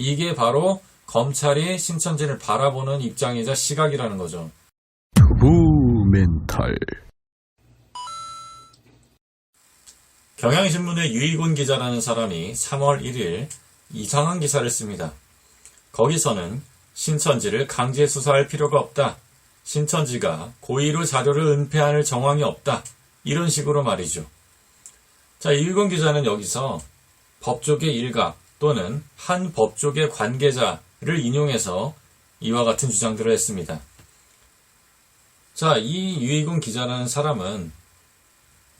이게 바로 검찰이 신천지를 바라보는 입장이자 시각이라는 거죠. 부 멘탈 경향신문의 유이곤 기자라는 사람이 3월 1일 이상한 기사를 씁니다. 거기서는 신천지를 강제 수사할 필요가 없다. 신천지가 고의로 자료를 은폐할 정황이 없다. 이런 식으로 말이죠. 자, 유이곤 기자는 여기서 법조계 일각 또는 한 법조계 관계자를 인용해서 이와 같은 주장들을 했습니다. 자, 이 유이곤 기자라는 사람은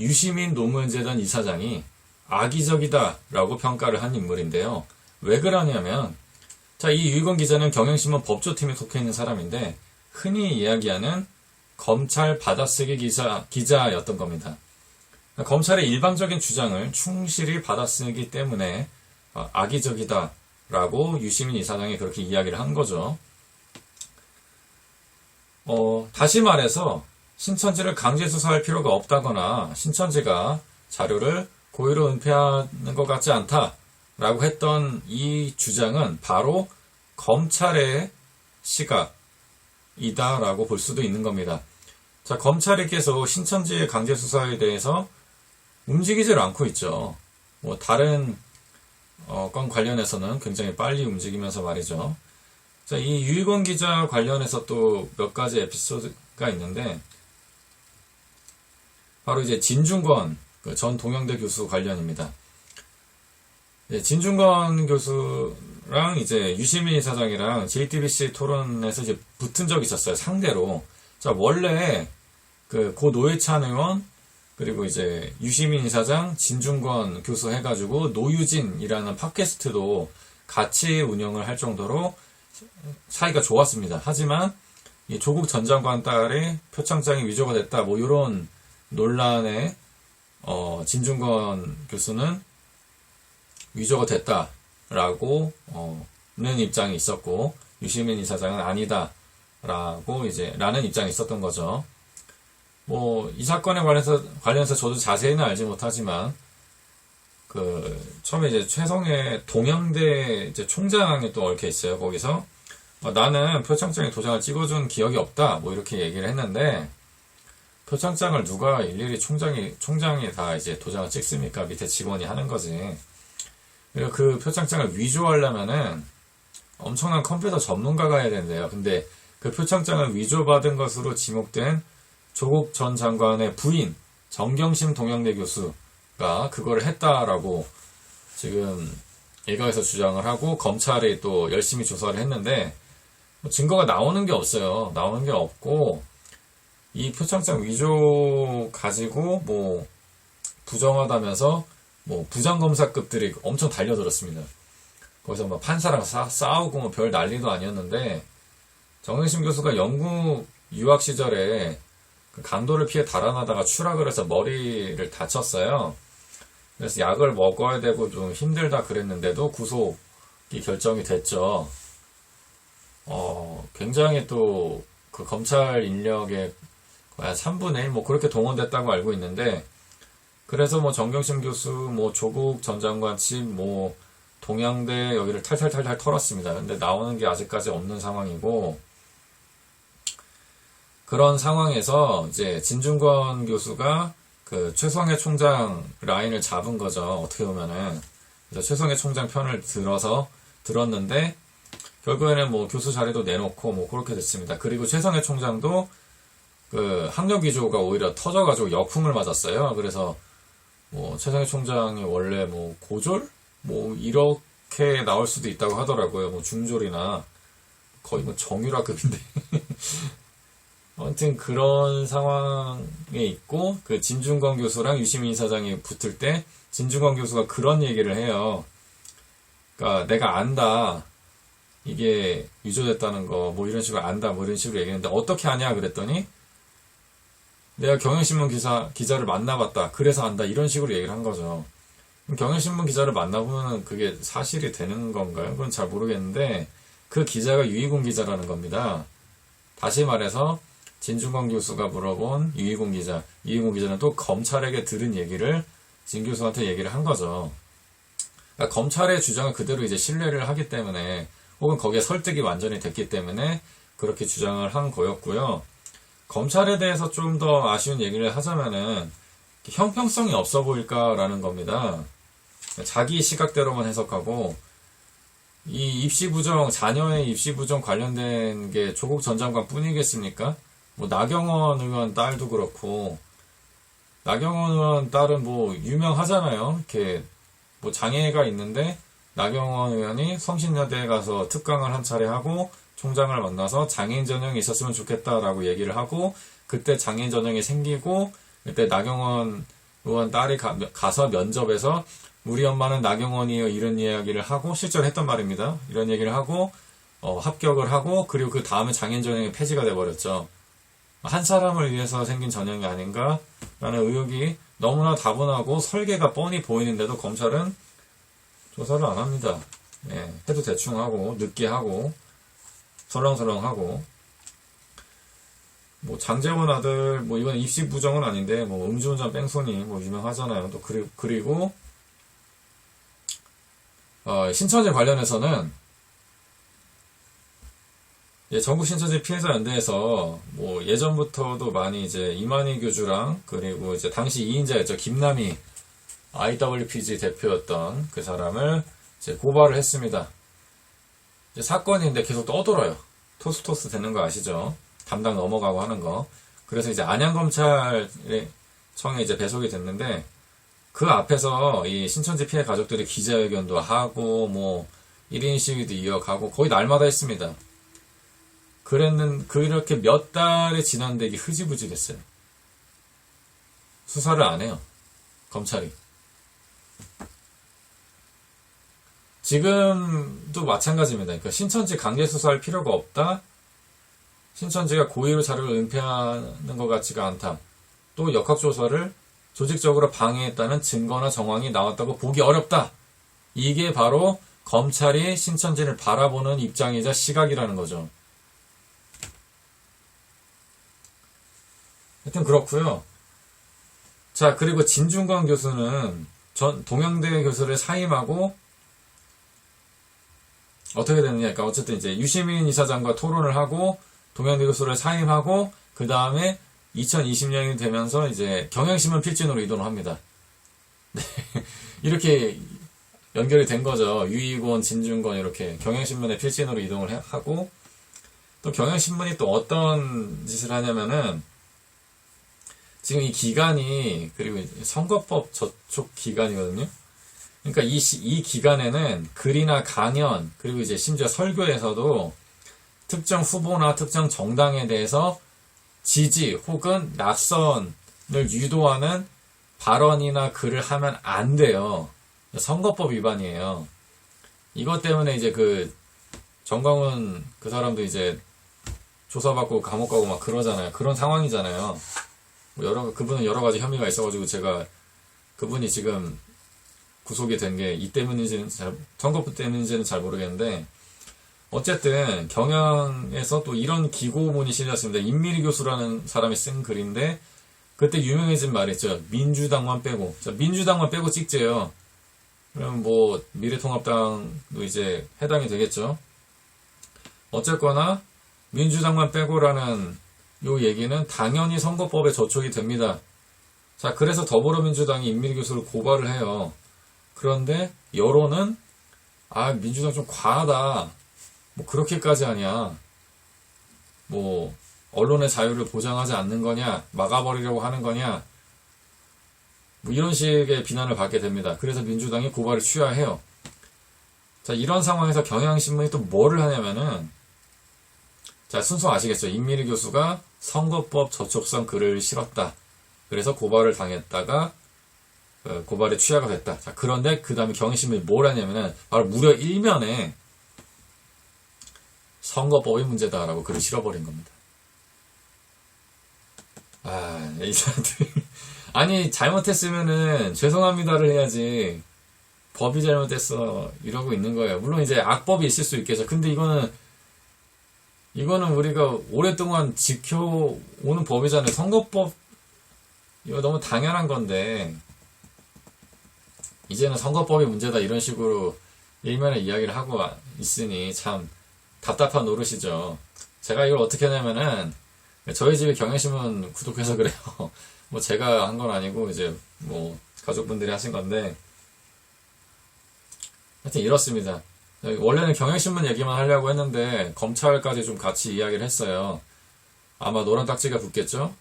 유시민 노무현재단 이사장이 악의적이다라고 평가를 한 인물인데요. 왜 그러냐면, 자, 이 유희건 기자는 경향신문 법조팀에 속해 있는 사람인데, 흔히 이야기하는 검찰 받아쓰기 기자, 기자였던 겁니다. 검찰의 일방적인 주장을 충실히 받아쓰기 때문에 어, 악의적이다 라고 유시민 이사장이 그렇게 이야기를 한 거죠. 어, 다시 말해서 신천지를 강제 수사할 필요가 없다거나 신천지가 자료를 고의로 은폐하는 것 같지 않다라고 했던 이 주장은 바로 검찰의 시각이다라고 볼 수도 있는 겁니다. 자, 검찰이 계속 신천지의 강제 수사에 대해서 움직이질 않고 있죠. 뭐 다른 어, 건 관련해서는 굉장히 빨리 움직이면서 말이죠. 자, 이 유희권 기자 관련해서 또 몇 가지 에피소드가 있는데 바로 이제 진중권 그 전 동영대 교수 관련입니다. 예, 진중권 교수랑 이제 유시민 사장이랑 JTBC 토론에서 이제 붙은 적이 있었어요. 상대로. 자, 원래 그 고 노회찬 의원 그리고 이제 유시민 이사장, 진중권 교수 해가지고 노유진이라는 팟캐스트도 같이 운영을 할 정도로 사이가 좋았습니다. 하지만 이 조국 전 장관 딸의 표창장이 위조가 됐다. 뭐 이런 논란에 어, 진중권 교수는 위조가 됐다라고 어, 는 입장이 있었고 유시민 이사장은 아니다라고 이제 라는 입장이 있었던 거죠. 뭐 이 사건에 관해서 관련해서 저도 자세히는 알지 못하지만 그 처음에 이제 최성의 동양대 이제 총장이 또 얽혀 있어요. 거기서 어, 나는 표창장에 도장을 찍어준 기억이 없다. 뭐 이렇게 얘기를 했는데 표창장을 누가 일일이 총장이 총장이 다 이제 도장을 찍습니까? 밑에 직원이 하는 거지. 그리고 그 표창장을 위조하려면은 엄청난 컴퓨터 전문가가 해야 된대요. 근데 그 표창장을 위조받은 것으로 지목된 조국 전 장관의 부인 정경심 동양대 교수가 그거를 했다라고 지금 일각에서 주장을 하고 검찰이 또 열심히 조사를 했는데 뭐 증거가 나오는 게 없어요. 나오는 게 없고 이 표창장 위조 가지고 뭐 부정하다면서 뭐 부장검사급들이 엄청 달려들었습니다. 거기서 막 판사랑 싸, 싸우고 뭐 별 난리도 아니었는데 정영심 교수가 영국 유학 시절에 그 강도를 피해 달아나다가 추락을 해서 머리를 다쳤어요. 그래서 약을 먹어야 되고 좀 힘들다 그랬는데도 구속이 결정이 됐죠. 어, 굉장히 또 그 검찰 인력의 거의 한 3분의 1, 뭐 그렇게 동원됐다고 알고 있는데, 그래서 뭐 정경심 교수, 뭐 조국 전 장관 집, 뭐 동양대 여기를 탈탈탈탈 털었습니다. 근데 나오는 게 아직까지 없는 상황이고, 그런 상황에서 이제 진중권 교수가 그 최성해 총장 라인을 잡은 거죠. 어떻게 보면은. 최성해 총장 편을 들어서 들었는데, 결국에는 뭐 교수 자리도 내놓고 뭐 그렇게 됐습니다. 그리고 최성해 총장도 그 학력 위조가 오히려 터져가지고 역풍을 맞았어요. 그래서 뭐 최성해 총장이 원래 뭐 고졸 뭐 이렇게 나올 수도 있다고 하더라고요. 뭐 중졸이나 거의 뭐 정유라급인데. 아무튼 그런 상황에 있고 그 진중권 교수랑 유시민 사장이 붙을 때 진중권 교수가 그런 얘기를 해요. 그러니까 내가 안다. 이게 위조됐다는 거 뭐 이런 식으로 안다 뭐 이런 식으로 얘기했는데 어떻게 아냐 그랬더니 내가 경향신문 기사 기자를 만나봤다 그래서 안다 이런 식으로 얘기를 한 거죠. 그럼 경향신문 기자를 만나보면 그게 사실이 되는 건가요? 그건 잘 모르겠는데 그 기자가 유이공 기자라는 겁니다. 다시 말해서 진중권 교수가 물어본 유이공 기자, 유이공 기자는 또 검찰에게 들은 얘기를 진 교수한테 얘기를 한 거죠. 그러니까 검찰의 주장을 그대로 이제 신뢰를 하기 때문에 혹은 거기에 설득이 완전히 됐기 때문에 그렇게 주장을 한 거였고요. 검찰에 대해서 좀 더 아쉬운 얘기를 하자면은 형평성이 없어 보일까라는 겁니다. 자기 시각대로만 해석하고 이 입시 부정 자녀의 입시 부정 관련된 게 조국 전 장관 뿐이겠습니까? 뭐 나경원 의원 딸도 그렇고 나경원 의원 딸은 뭐 유명하잖아요. 이렇게 뭐 장애가 있는데 나경원 의원이 성신여대에 가서 특강을 한 차례 하고 총장을 만나서 장애인 전형이 있었으면 좋겠다라고 얘기를 하고 그때 장애인 전형이 생기고 그때 나경원 의원 딸이 가, 서 면접에서 우리 엄마는 나경원이에요 이런 이야기를 하고 실제로 했던 말입니다. 이런 얘기를 하고 어, 합격을 하고 그리고 그 다음에 장애인 전형이 폐지가 돼버렸죠. 한 사람을 위해서 생긴 전형이 아닌가라는 의혹이 너무나 다분하고 설계가 뻔히 보이는데도 검찰은 조사를 안 합니다. 예, 해도 대충 하고 늦게 하고 설렁설렁 하고 뭐 장재원 아들 뭐 이건 입시 부정은 아닌데 뭐 음주운전 뺑소니 뭐 유명하잖아요. 또 그리, 그리고 어, 신천지 관련해서는 예, 전국 신천지 피해자 연대에서 뭐 예전부터도 많이 이제 이만희 교주랑 그리고 이제 당시 2인자였죠 김남희 IWPG 대표였던 그 사람을 이제 고발을 했습니다. 이제 사건인데 계속 떠돌아요. 토스토스 되는 거 아시죠? 담당 넘어가고 하는 거. 그래서 이제 안양검찰청에 이제 배속이 됐는데 그 앞에서 이 신천지 피해 가족들이 기자회견도 하고 뭐 1인 시위도 이어가고 거의 날마다 했습니다. 그랬는 그렇게 몇 달이 지났는데 이게 흐지부지 됐어요. 수사를 안 해요. 검찰이. 지금도 마찬가지입니다. 그러니까 신천지 강제 수사할 필요가 없다. 신천지가 고의로 자료를 은폐하는 것 같지가 않다. 또 역학조사를 조직적으로 방해했다는 증거나 정황이 나왔다고 보기 어렵다. 이게 바로 검찰이 신천지를 바라보는 입장이자 시각이라는 거죠. 하여튼 그렇고요. 자, 그리고 진중권 교수는 전 동양대 교수를 사임하고 어떻게 되느냐. 그러니까 어쨌든 이제 유시민 이사장과 토론을 하고 동양대 교수를 사임하고 그 다음에 2020년이 되면서 이제 경향신문 필진으로 이동을 합니다. 네. 이렇게 연결이 된 거죠. 유이곤, 진중권 이렇게 경향신문의 필진으로 이동을 해- 하고 또 경향신문이 또 어떤 짓을 하냐면은 지금 이 기간이 그리고 선거법 저촉 기간이거든요. 그러니까 이, 시- 이 기간에는 글이나 강연 그리고 이제 심지어 설교에서도 특정 후보나 특정 정당에 대해서 지지 혹은 낙선을 유도하는 발언이나 글을 하면 안 돼요. 선거법 위반이에요. 이것 때문에 이제 그 정광훈 그 사람도 이제 조사받고 감옥 가고 막 그러잖아요. 그런 상황이잖아요. 뭐 여러 그분은 여러 가지 혐의가 있어가지고 제가 그분이 지금 구속이 된 게 이 때문인지는 잘 선거법 때문인지는 잘 모르겠는데 어쨌든 경향에서 또 이런 기고문이 실렸습니다. 임미리 교수라는 사람이 쓴 글인데 그때 유명해진 말이 있죠. 민주당만 빼고 자, 민주당만 빼고 찍재요. 그럼 뭐 미래통합당도 이제 해당이 되겠죠. 어쨌거나 민주당만 빼고라는 요 얘기는 당연히 선거법에 저촉이 됩니다. 자, 그래서 더불어민주당이 임미리 교수를 고발을 해요. 그런데 여론은 아 민주당 좀 과하다. 뭐 그렇게까지 하냐. 뭐 언론의 자유를 보장하지 않는 거냐, 막아버리려고 하는 거냐. 뭐 이런 식의 비난을 받게 됩니다. 그래서 민주당이 고발을 취하해요. 자, 이런 상황에서 경향신문이 또 뭐를 하냐면은 자, 순서 아시겠죠? 임미리 교수가 선거법 저촉성 글을 실었다. 그래서 고발을 당했다가 어, 고발에 취하가 됐다. 자, 그런데 그 다음에 경향신문이 뭘 하냐면은 바로 무려 일면에 선거법이 문제다라고 글을 실어버린 겁니다. 아, 이 사람들. 아니, 잘못했으면은 죄송합니다를 해야지. 법이 잘못했어. 이러고 있는 거예요. 물론 이제 악법이 있을 수 있겠죠. 근데 이거는, 이거는 우리가 오랫동안 지켜오는 법이잖아요. 선거법, 이거 너무 당연한 건데. 이제는 선거법이 문제다 이런 식으로 일면에 이야기를 하고 있으니 참 답답한 노릇이죠. 제가 이걸 어떻게 하냐면은 저희 집에 경향신문 구독해서 그래요. 뭐 제가 한 건 아니고 이제 뭐 가족분들이 하신 건데 하여튼 이렇습니다. 원래는 경향신문 얘기만 하려고 했는데 검찰까지 좀 같이 이야기를 했어요. 아마 노란 딱지가 붙겠죠?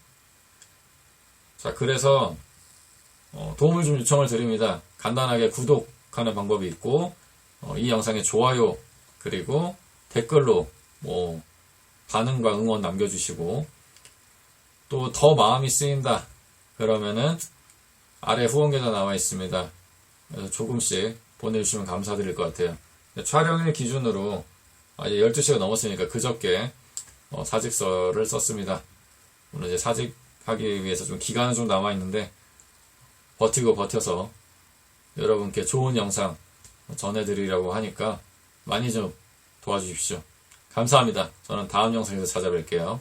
자, 그래서 어, 도움을 좀 요청을 드립니다. 간단하게 구독하는 방법이 있고 어, 이 영상에 좋아요 그리고 댓글로 뭐 반응과 응원 남겨주시고 또 더 마음이 쓰인다 그러면은 아래 후원 계좌 나와 있습니다. 조금씩 보내주시면 감사드릴 것 같아요. 촬영일 기준으로 아, 이제 12시가 넘었으니까 그저께 어, 사직서를 썼습니다. 오늘 이제 사직하기 위해서 좀 기간은 좀 남아 있는데 버티고 버텨서 여러분께 좋은 영상 전해드리려고 하니까 많이 좀 도와주십시오. 감사합니다. 저는 다음 영상에서 찾아뵐게요.